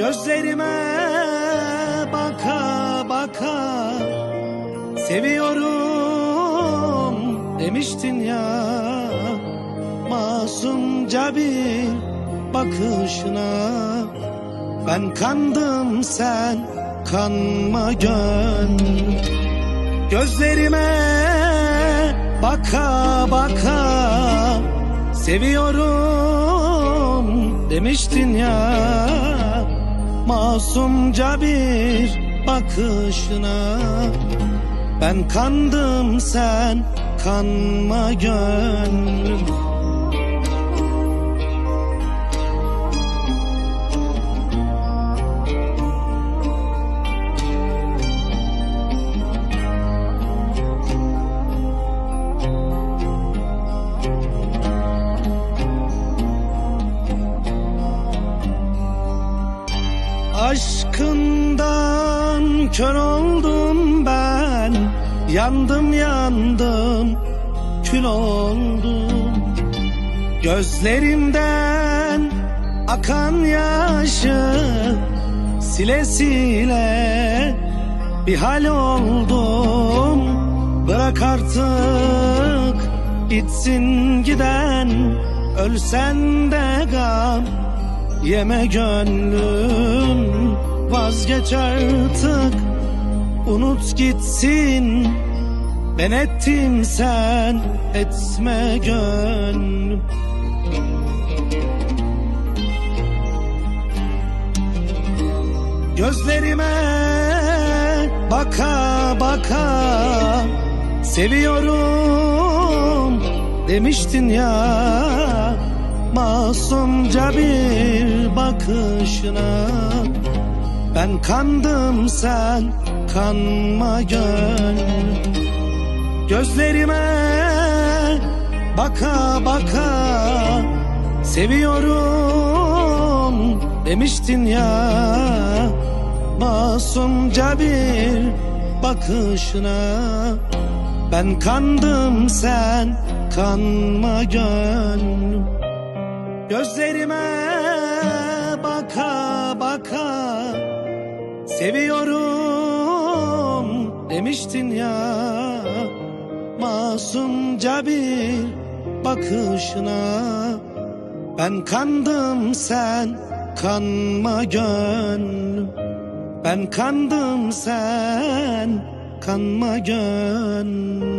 Gözlerime baka baka Seviyorum demiştin ya. Masumca bir bakışına Ben kandım sen kanma gönlüm Gözlerime baka baka Seviyorum demiştin ya Masumca bir bakışına. Ben kandım sen kanma gönlüm Aşkından kör oldum ben. Yandım yandım kül oldum. Gözlerimden akan yaşı Sile sile bir hal oldum. Bırak artık gitsin giden Ölsen de gam Yeme gönlüm vazgeç artık. Unut gitsin. Ben ettim sen etme gönlüm. Gözlerime baka baka Seviyorum demiştin ya. Masumca bir bakışına Ben kandım sen kanma gönlüm. Gözlerime baka baka Seviyorum demiştin ya. Masumca bir bakışına. Ben kandım sen kanma gönlüm. Gözlerime Seviyorum demiştin ya. Masumca bir bakışına. Ben kandım sen kanma gönlüm. Ben kandım sen kanma gönlüm